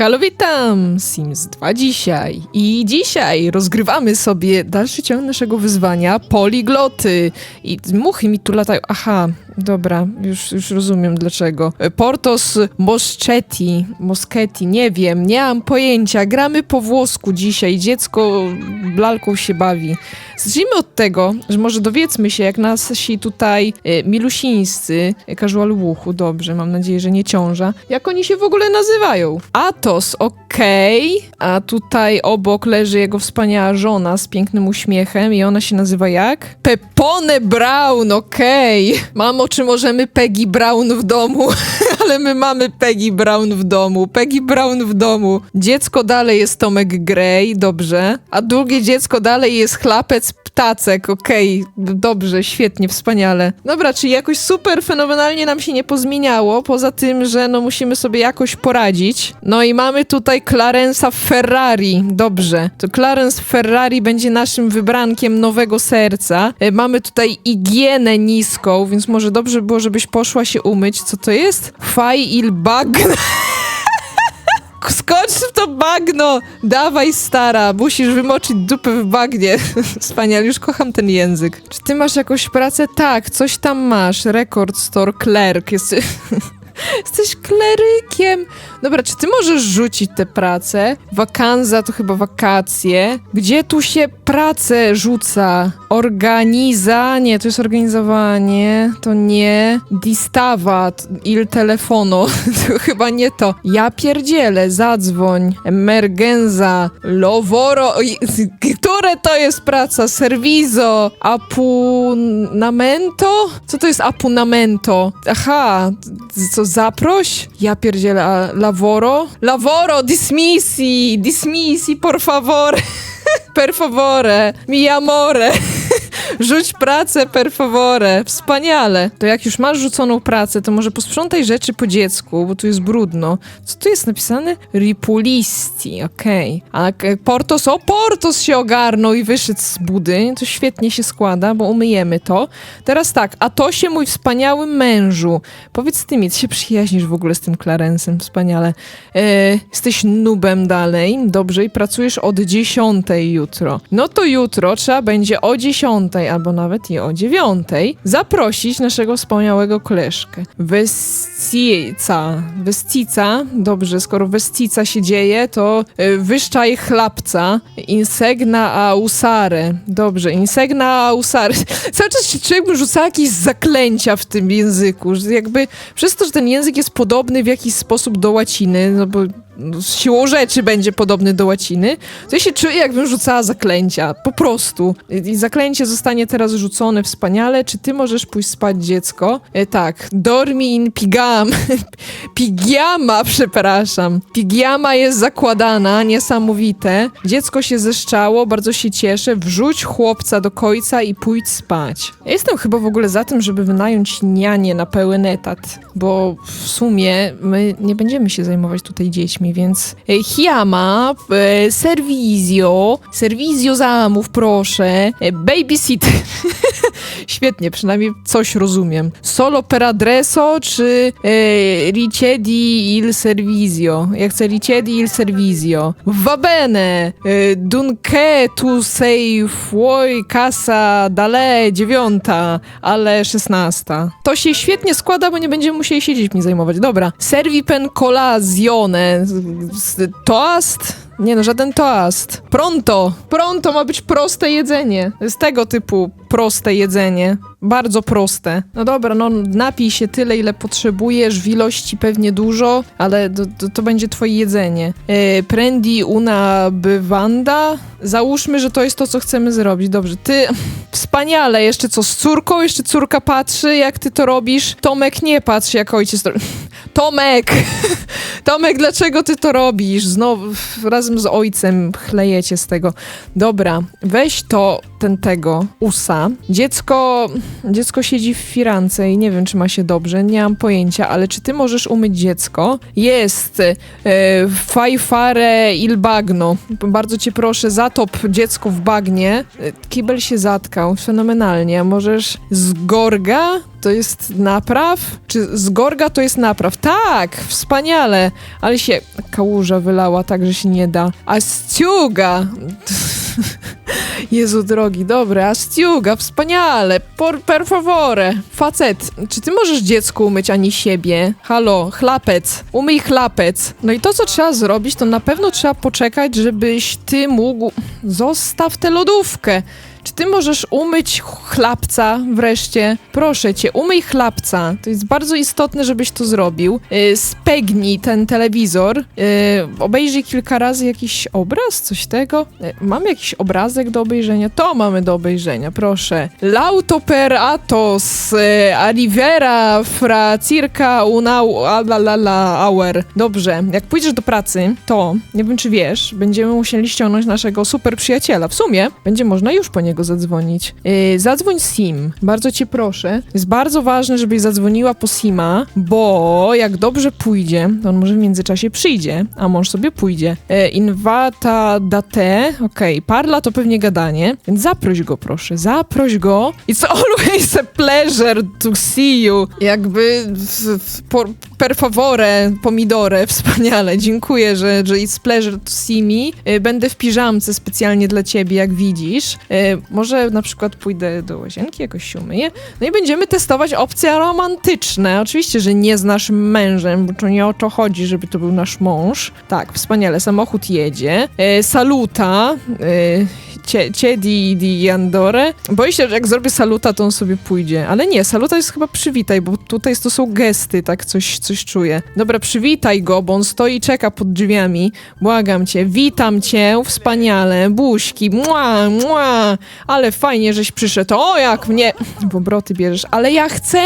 Halo, witam! Sims 2 dzisiaj. I dzisiaj rozgrywamy sobie dalszy ciąg naszego wyzwania Poligloty. I muchy mi tu latają. Aha, dobra, już, już rozumiem dlaczego. Portos Moschetti, Moschetti, nie wiem, nie mam pojęcia. Gramy po włosku dzisiaj. Dziecko lalką się bawi. Zacznijmy od tego, że może dowiedzmy się, jak nasi tutaj e, milusińscy, e, casual łuchu, dobrze, mam nadzieję, że nie ciąża, jak oni się w ogóle nazywają. Atos, okej, a tutaj obok leży jego wspaniała żona z pięknym uśmiechem i ona się nazywa jak? Pepone Brown, okej. Mamo, czy możemy Peggy Brown w domu? Ale my mamy Peggy Brown w domu, Peggy Brown w domu. Dziecko dalej jest Tomek Gray, dobrze. A drugie dziecko dalej jest chlapec ptacek, okej, dobrze, świetnie, wspaniale. Dobra, czyli jakoś super fenomenalnie nam się nie pozmieniało, poza tym, że no musimy sobie jakoś poradzić. No i mamy tutaj Clarence'a Ferrari, dobrze. To Clarence Ferrari będzie naszym wybrankiem nowego serca. E, Mamy tutaj igienę niską, więc może dobrze było, żebyś poszła się umyć. Co to jest? Faj il bagno. Skocz w to bagno! Dawaj, stara, musisz wymoczyć dupę w bagnie. Wspaniale, już kocham ten język. Czy ty masz jakąś pracę? Tak, coś tam masz. Record Store Clerk. Jest... Jesteś klerykiem. Dobra, czy ty możesz rzucić tę pracę? Wakanza to chyba wakacje. Gdzie tu się pracę rzuca? Organiza? Nie, to jest organizowanie. To nie. Distawa. Il telefono. to chyba nie to. Ja pierdzielę, zadzwoń. Emergenza. Lovoro. Które to jest praca? Serwizo. Apunamento? Co to jest apunamento? Aha, co, zaproś? Ja pierdzielę, lavoro? Lavoro, dismissi, dismissi, por favore. per favore, mi amore. Rzuć pracę, per favore. Wspaniale. To jak już masz rzuconą pracę, to może posprzątaj rzeczy po dziecku, bo tu jest brudno. Co tu jest napisane? Ripulisti, okej. A k- Portos, o Portos się ogarnął i wyszedł z budy. To świetnie się składa, bo umyjemy to. Teraz tak, a to się mój wspaniały mężu. Powiedz ty mi, ty się przyjaźnisz w ogóle z tym Clarencem, wspaniale. E, jesteś nubem dalej, dobrze, i pracujesz od 10 jutro. No to jutro trzeba będzie o 10 albo nawet i o 9 zaprosić naszego wspaniałego koleżkę. Westica. Westica, dobrze, skoro Westica się dzieje, to e, wyszczaj chlapca. Insegna a usare. Dobrze, insegna a usare. Cały czas się jakbym rzucała jakieś zaklęcia w tym języku. Jakby przez to, że ten język jest podobny w jakiś sposób do łaciny, no bo z siłą rzeczy będzie podobny do łaciny, to ja się czuję, jakbym rzucała zaklęcia. Po prostu. I, zaklęcie zostanie teraz rzucone wspaniale. Czy ty możesz pójść spać, dziecko? E, tak. Dormi in pigam. Pigiama, przepraszam. Pigiama jest zakładana, niesamowite. Dziecko się zeszczało, bardzo się cieszę. Wrzuć chłopca do końca i pójdź spać. Ja jestem chyba w ogóle za tym, żeby wynająć nianię na pełen etat, bo w sumie my nie będziemy się zajmować tutaj dziećmi, więc e, Hiama, e, Serwizio, Serwizio zamów, proszę, e, babysitter. Świetnie, przynajmniej coś rozumiem. Solo per adreso czy e, Ricedi il servizio? Ja chcę Ricedi il servizio. Va bene. E, dunque tu sei fuori casa dalle dziewiąta, ale szesnasta. To się świetnie składa, bo nie będziemy musieli siedzieć mi zajmować. Dobra. Servi pen colazione. Toast? Nie no, żaden toast. Pronto! Pronto ma być proste jedzenie. Z tego typu proste jedzenie. Bardzo proste. No dobra, no napij się tyle, ile potrzebujesz, w ilości pewnie dużo, ale to, to, to będzie twoje jedzenie. E, prendi una bywanda? Załóżmy, że to jest to, co chcemy zrobić. Dobrze, ty... Wspaniale, jeszcze co, z córką? Jeszcze córka patrzy, jak ty to robisz. Tomek nie patrzy, jak ojciec to... Tomek! Tomek, dlaczego ty to robisz? Znowu razem z ojcem chlejecie z tego. Dobra, weź to, ten tego, usa. Dziecko, dziecko siedzi w firance i nie wiem, czy ma się dobrze, nie mam pojęcia, ale czy ty możesz umyć dziecko? Jest e, fai fare il bagno. Bardzo cię proszę, zatop dziecko w bagnie. E, Kibel się zatkał, fenomenalnie. Możesz z gorga to jest napraw? Czy z gorga to jest napraw? Tak, wspaniale. Ale się kałuża wylała tak, że się nie da. A ściuga... Jezu drogi, dobre, a ściuga, wspaniale, por, per favore. Facet, czy ty możesz dziecku umyć, ani siebie? Halo, chlapec, umyj chlapec. No i to, co trzeba zrobić, to na pewno trzeba poczekać, żebyś ty mógł... Zostaw tę lodówkę. Czy ty możesz umyć chlapca wreszcie? Proszę cię, umyj chlapca. To jest bardzo istotne, żebyś to zrobił. Yy, spegnij ten telewizor. Yy, obejrzyj kilka razy jakiś obraz, coś tego. Yy, mamy jakiś obrazek do obejrzenia? To mamy do obejrzenia, proszę. Lauto per atos, yy, arrivera fra circa una la la la hour. Dobrze, jak pójdziesz do pracy, to, nie wiem czy wiesz, będziemy musieli ściągnąć naszego super przyjaciela. W sumie, będzie można już po niego zadzwonić. Yy, zadzwoń Sim, bardzo cię proszę. Jest bardzo ważne, żebyś zadzwoniła po Sima, bo jak dobrze pójdzie, to on może w międzyczasie przyjdzie, a mąż sobie pójdzie. Yy, invata date, okej, parla to pewnie gadanie, więc zaproś go proszę, zaproś go. It's always a pleasure to see you. Jakby por, per favore, pomidore, wspaniale, dziękuję, że, że it's pleasure to see me. Yy, będę w piżamce specjalnie dla ciebie, jak widzisz. Może na przykład pójdę do łazienki, jakoś się umyję. No i będziemy testować opcje romantyczne. Oczywiście, że nie z naszym mężem, bo to nie o to chodzi, żeby to był nasz mąż. Tak, wspaniale, samochód jedzie. Yy, saluta. Yy, cie- Ciedi di Andore. Boję się, że jak zrobię saluta, to on sobie pójdzie. Ale nie, saluta jest chyba przywitaj, bo tutaj to są gesty, tak coś, coś czuję. Dobra, przywitaj go, bo on stoi i czeka pod drzwiami. Błagam cię, witam cię, wspaniale, buźki, mła, mła. Ale fajnie, żeś przyszedł. O, jak mnie... Bobroty bierzesz. Ale ja chcę!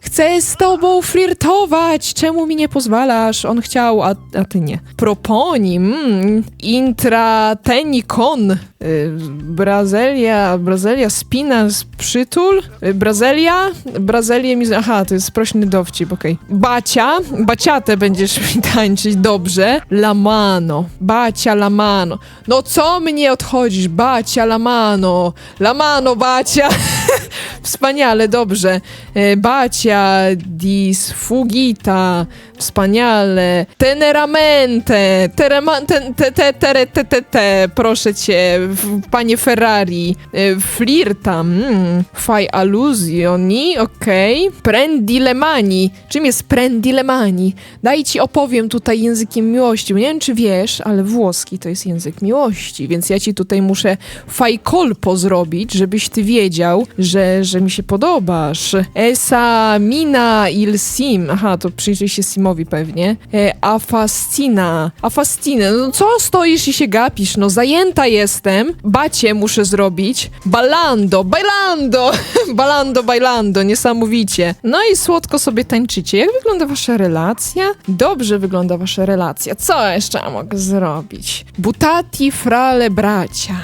Chcę z tobą flirtować! Czemu mi nie pozwalasz? On chciał, a, a ty nie. Proponim, mm, intratenikon. Y, Brazylia, Brazylia spina przytul. Brazylia, Brazylię mi... Aha, to jest sprośny dowcip, okej. Bacia, baciatę będziesz mi tańczyć, dobrze. Lamano, bacia, lamano. No co mnie odchodzisz, bacia, lamano. Lamano, bacia. Wspaniale, dobrze. E, Bacia, disfugita, wspaniale. Teneramente, terema, te, te, te, te, te, te, te, proszę cię, panie Ferrari. E, Flirta, mm. fai allusioni, okej. Prendilemani. Czym jest prendilemani? Daj ci opowiem tutaj językiem miłości. Nie wiem, czy wiesz, ale włoski to jest język miłości, więc ja ci tutaj muszę fai colpo zrobić, żebyś ty wiedział, że, że mi się podobasz. Esa mina il sim. Aha, to przyjrzyj się Simowi pewnie. E, a fascina. A fascina. No co stoisz i się gapisz? No zajęta jestem. Bacie muszę zrobić. Balando, bailando. Balando, bailando. Niesamowicie. No i słodko sobie tańczycie. Jak wygląda wasza relacja? Dobrze wygląda wasza relacja. Co jeszcze mogę zrobić? Butati frale bracia.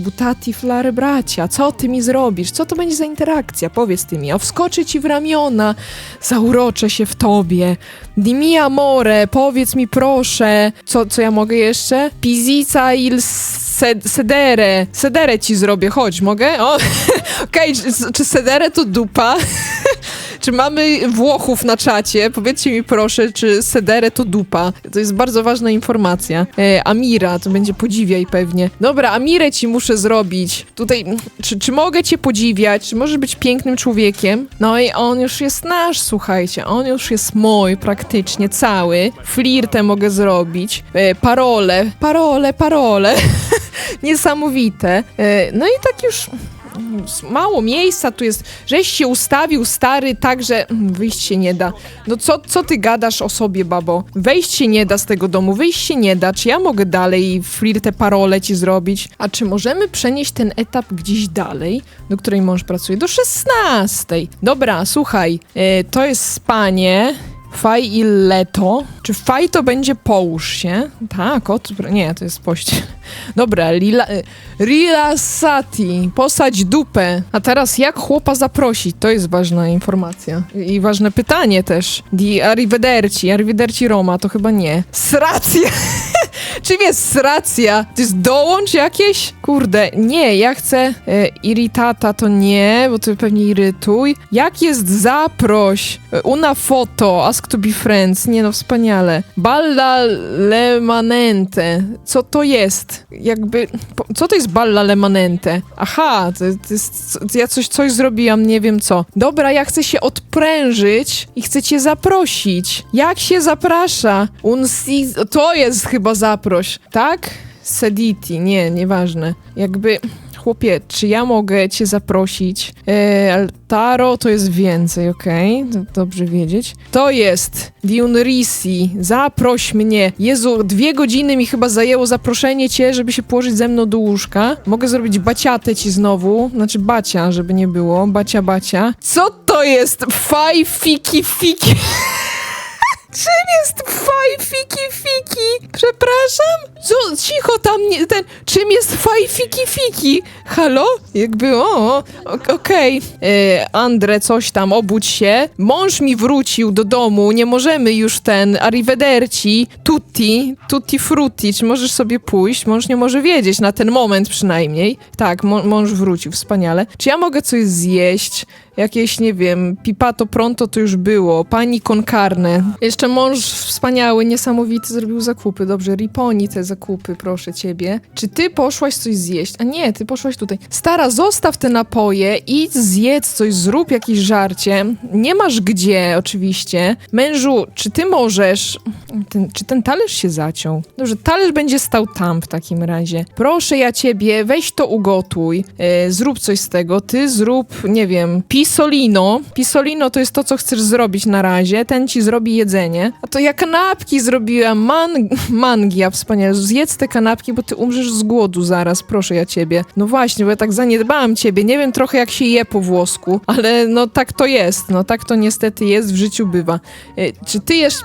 Butati flare bracia, co ty mi zrobisz? Co to będzie za interakcja? Powiedz ty mi, wskoczę ci w ramiona, zauroczę się w tobie. Di mi amore, powiedz mi proszę, co, co ja mogę jeszcze? Pizzica il sed- sedere, sedere ci zrobię, chodź, mogę? O, okej, czy, czy sedere to dupa? Czy mamy Włochów na czacie? Powiedzcie mi proszę, czy Sedere to dupa? To jest bardzo ważna informacja. E, Amira, to będzie podziwiaj pewnie. Dobra, Amirę ci muszę zrobić. Tutaj, czy, czy mogę cię podziwiać? Czy możesz być pięknym człowiekiem? No i on już jest nasz, słuchajcie. On już jest mój praktycznie cały. Flirtę mogę zrobić. E, parole, parole, parole. Niesamowite. E, no i tak już mało miejsca tu jest, żeś się ustawił stary tak, że mm, wyjść się nie da. No co, co ty gadasz o sobie, babo? Wejść się nie da z tego domu, wyjść się nie da. Czy ja mogę dalej flirtę parole ci zrobić? A czy możemy przenieść ten etap gdzieś dalej, do której mąż pracuje? Do 16. Dobra, słuchaj, e, to jest spanie. Faj i leto. Czy faj to będzie połóż się? Tak, od... Nie, to jest pościel. Dobra, lila... Rilasati. Posadź dupę. A teraz jak chłopa zaprosić? To jest ważna informacja. I ważne pytanie też. Di arrivederci. Arrivederci Roma, to chyba nie. Sracja! Czym jest sracja? To jest dołącz jakieś? Kurde, nie, ja chcę e, to nie, bo to pewnie irytuj. Jak jest zaproś? E, Una foto, ask to be friends. Nie no, wspaniale. Balla lemanente. Co to jest? Jakby, po, co to jest balla lemanente? Aha, to, to jest, ja coś, coś zrobiłam, nie wiem co. Dobra, ja chcę się odprężyć i chcę cię zaprosić. Jak się zaprasza? Un si... To jest chyba zaproś, tak? Sediti, nie, nieważne. Jakby, chłopie, czy ja mogę cię zaprosić? E, Altaro to jest więcej, okej? To Dobrze wiedzieć. To jest Diunrisi, zaproś mnie. Jezu, dwie godziny mi chyba zajęło zaproszenie cię, żeby się położyć ze mną do łóżka. Mogę zrobić baciatę ci znowu, znaczy bacia, żeby nie było, bacia, bacia. Co to jest? Faj, fiki, fiki. Przepraszam? Co, cicho tam, nie, ten, czym jest faj fiki? Halo? Jakby, o, okej. E, Andre, coś tam, obudź się. Mąż mi wrócił do domu, nie możemy już ten, arrivederci, tutti, tutti frutti, czy możesz sobie pójść? Mąż nie może wiedzieć, na ten moment przynajmniej. Tak, mą- mąż wrócił, wspaniale. Czy ja mogę coś zjeść? Jakieś, nie wiem, pipato pronto to już było, pani con carne. Jeszcze mąż wspaniały, niesamowity zrobił zakupy. Dobrze, riponi te zakupy, proszę ciebie. Czy ty poszłaś coś zjeść? A nie, ty poszłaś tutaj. Stara, zostaw te napoje, idź zjedz coś, zrób jakieś żarcie. Nie masz gdzie, oczywiście. Mężu, czy ty możesz... Ten, czy ten talerz się zaciął? Dobrze, talerz będzie stał tam w takim razie. Proszę ja ciebie, weź to ugotuj, e, zrób coś z tego. Ty zrób, nie wiem, pisolino. Pisolino to jest to, co chcesz zrobić na razie. Ten ci zrobi jedzenie. A to ja kanapki zrobiłam, man mangia, wspaniale. Zjedz te kanapki, bo ty umrzesz z głodu zaraz, proszę ja ciebie. No właśnie, bo ja tak zaniedbałam ciebie. Nie wiem trochę, jak się je po włosku, ale no tak to jest. No tak to niestety jest, w życiu bywa. E, czy ty jesz...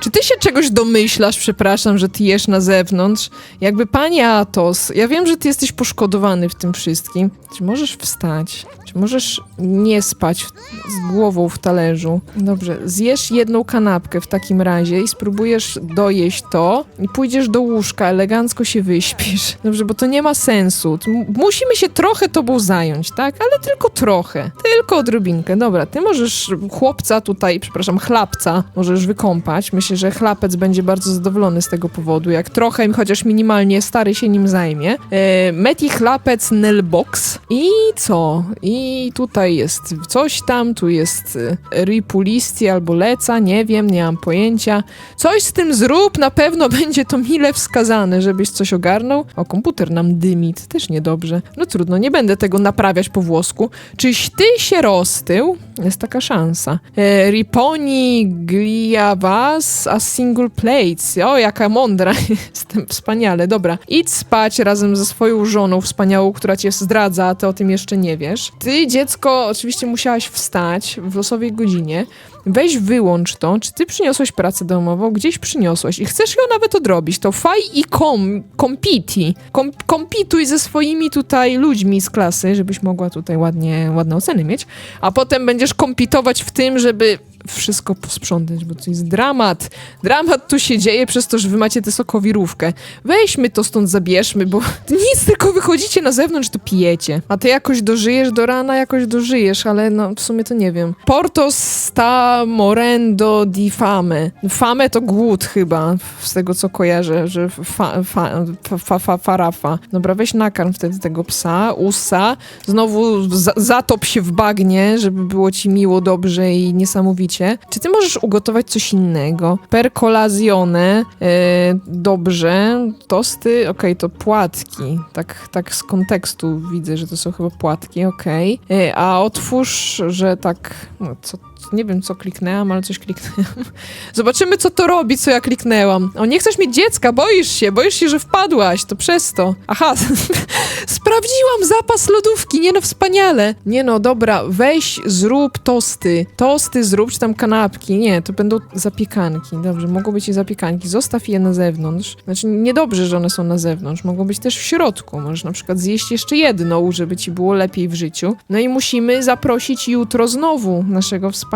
Czy ty się czegoś domyślasz, przepraszam, że ty jesz na zewnątrz? Jakby panie Atos, ja wiem, że ty jesteś poszkodowany w tym wszystkim. Czy możesz wstać? Czy możesz nie spać w- z głową w talerzu? Dobrze, zjesz jedną kanapkę w takim razie i spróbujesz dojeść to i pójdziesz do łóżka, elegancko się wyśpisz. Dobrze, bo to nie ma sensu. Musimy się trochę tobą zająć, tak? Ale tylko trochę. Tylko odrobinkę. Dobra, ty możesz chłopca tutaj, przepraszam, chlapca możesz wykąpać. Myślę, że chlapec będzie bardzo zadowolony z tego powodu, jak trochę, chociaż minimalnie stary się nim zajmie. E, Meti chlapec Nelbox i co? I tutaj jest coś tam, tu jest e, Ripulisti albo Leca, nie wiem, nie mam pojęcia. Coś z tym zrób, na pewno będzie to mile wskazane, żebyś coś ogarnął. O, komputer nam dymi, też niedobrze. No trudno, nie będę tego naprawiać po włosku. Czyś ty się roztył? Jest taka szansa. E, Riponi glia was a single plates. O, jaka mądra. Jestem wspaniale. Dobra, idź spać razem ze swoją żoną wspaniałą, która cię zdradza, a ty o tym jeszcze nie wiesz. Ty, dziecko, oczywiście musiałaś wstać w losowej godzinie. Weź wyłącz to. Czy ty przyniosłeś pracę domową? Gdzieś przyniosłeś i chcesz ją nawet odrobić. To faj i kom, kompiti. Kom, kompituj ze swoimi tutaj ludźmi z klasy, żebyś mogła tutaj ładnie, ładne oceny mieć. A potem będziesz kompitować w tym, żeby wszystko posprzątać, bo to jest dramat. Dramat tu się dzieje przez to, że wy macie tę sokowirówkę. Weźmy to stąd, zabierzmy, bo nic, tylko wychodzicie na zewnątrz, to pijecie. A ty jakoś dożyjesz do rana, jakoś dożyjesz, ale no w sumie to nie wiem. Porto sta morendo di fame. Fame to głód chyba, z tego co kojarzę, że fa, fa, fa, fa, fa, farafa. Dobra, weź nakarm wtedy tego psa, usa, znowu za, zatop się w bagnie, żeby było ci miło, dobrze i niesamowicie. Czy ty możesz ugotować coś innego? Percolazione, e, dobrze, tosty, okej, to płatki, tak, tak z kontekstu widzę, że to są chyba płatki, okej. E, A otwórz, że tak, no co, Nie wiem, co kliknęłam, ale coś kliknęłam. Zobaczymy, co to robi, co ja kliknęłam. O, nie chcesz mieć dziecka, boisz się, boisz się, że wpadłaś, to przez to. Aha, sprawdziłam zapas lodówki, nie no, wspaniale. Nie no, dobra, weź, zrób tosty. Tosty zrób, czy tam kanapki. Nie, to będą zapiekanki. Dobrze, mogą być i zapiekanki. Zostaw je na zewnątrz. Znaczy, niedobrze, że one są na zewnątrz. Mogą być też w środku. Możesz na przykład zjeść jeszcze jedną, żeby ci było lepiej w życiu. No i musimy zaprosić jutro znowu naszego wspaniałego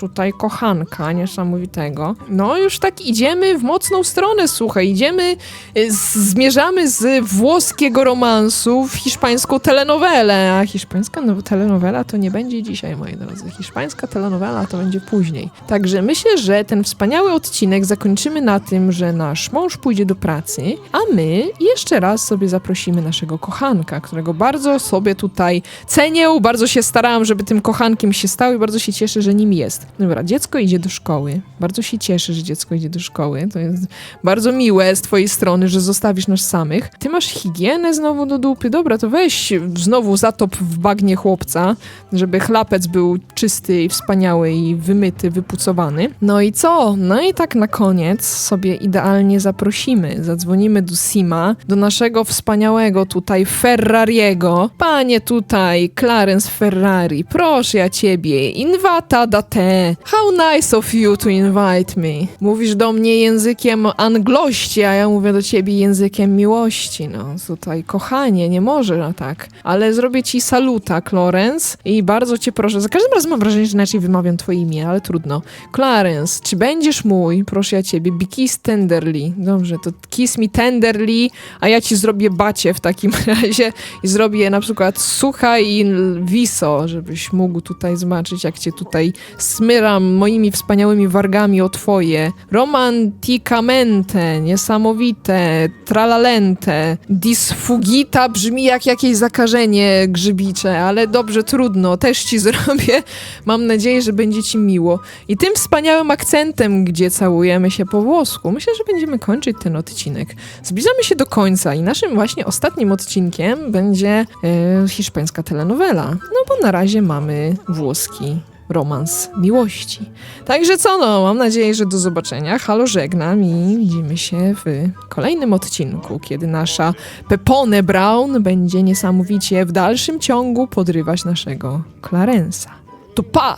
tutaj kochanka niesamowitego. No już tak idziemy w mocną stronę, słuchaj, idziemy, y, z, zmierzamy z włoskiego romansu w hiszpańską telenowelę, a hiszpańska no, telenowela to nie będzie dzisiaj, moi drodzy. Hiszpańska telenowela to będzie później. Także myślę, że ten wspaniały odcinek zakończymy na tym, że nasz mąż pójdzie do pracy, a my jeszcze raz sobie zaprosimy naszego kochanka, którego bardzo sobie tutaj cenię, bardzo się starałam, żeby tym kochankiem się stał i bardzo się cieszę, że nim jest. Dobra, dziecko idzie do szkoły. Bardzo się cieszę, że dziecko idzie do szkoły. To jest bardzo miłe z twojej strony, że zostawisz nas samych. Ty masz higienę znowu do dupy. Dobra, to weź znowu zatop w bagnie chłopca, żeby chlapec był czysty i wspaniały i wymyty, wypucowany. No i co? No i tak na koniec sobie idealnie zaprosimy. Zadzwonimy do Sima, do naszego wspaniałego tutaj Ferrariego. Panie tutaj, Clarence Ferrari, proszę ja ciebie, invata te. How nice of you to invite me. Mówisz do mnie językiem anglości, a ja mówię do ciebie językiem miłości. No tutaj, kochanie, nie może no tak. Ale zrobię ci saluta, Clarence, i bardzo cię proszę. Za każdym razem mam wrażenie, że inaczej wymawiam twoje imię, ale trudno. Clarence, czy będziesz mój, proszę ja ciebie, be kiss tenderly. Dobrze, to kiss me tenderly, a ja ci zrobię bacie w takim razie i zrobię na przykład słuchaj i wiso, żebyś mógł tutaj zobaczyć, jak cię tutaj smyram moimi wspaniałymi wargami o twoje. Romanticamente, niesamowite, tralalente, disfugita brzmi jak jakieś zakażenie grzybicze, ale dobrze, trudno, też ci zrobię. Mam nadzieję, że będzie ci miło. I tym wspaniałym akcentem, gdzie całujemy się po włosku, myślę, że będziemy kończyć ten odcinek. Zbliżamy się do końca i naszym właśnie ostatnim odcinkiem będzie e, hiszpańska telenowela. No bo na razie mamy włoski romans miłości. Także co no, mam nadzieję, że do zobaczenia. Halo, żegnam i widzimy się w kolejnym odcinku, kiedy nasza Pepone Brown będzie niesamowicie w dalszym ciągu podrywać naszego Clarensa. To pa!